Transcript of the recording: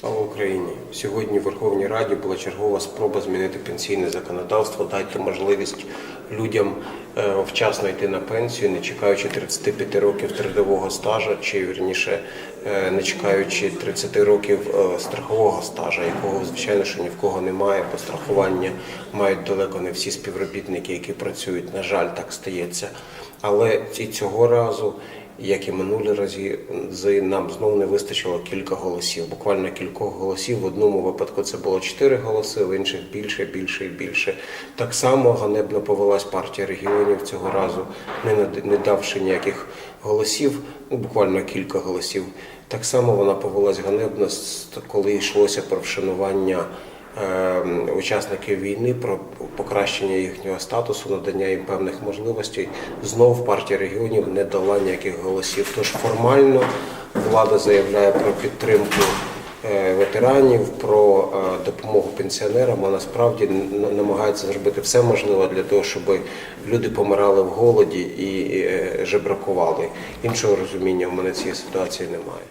Слава Україні! Сьогодні в Верховній Раді була чергова спроба змінити пенсійне законодавство, дати можливість людям е, вчасно йти на пенсію, не чекаючи 35 років трудового стажу, чи вірніше е, не чекаючи 30 років е, страхового стажу, якого звичайно що ні в кого немає, бо страхування мають далеко не всі співробітники, які працюють. На жаль, так стається. Але і цього разу як і минулі рази, нам знову не вистачило кілька голосів. Буквально кількох голосів. В одному випадку це було чотири голоси, в інших більше, більше і більше. Так само ганебно повелась партія регіонів цього разу, не не давши ніяких голосів, ну буквально кілька голосів. Так само вона повелась ганебно, коли йшлося про вшанування. Е, Учасників війни про покращення їхнього статусу, надання їм певних можливостей. Знов партія регіонів не дала ніяких голосів. Тож формально влада заявляє про підтримку е, ветеранів, про е, допомогу пенсіонерам, а насправді н- намагається зробити все можливе для того, щоб люди помирали в голоді і е, жебракували. Іншого розуміння в мене цієї ситуації немає.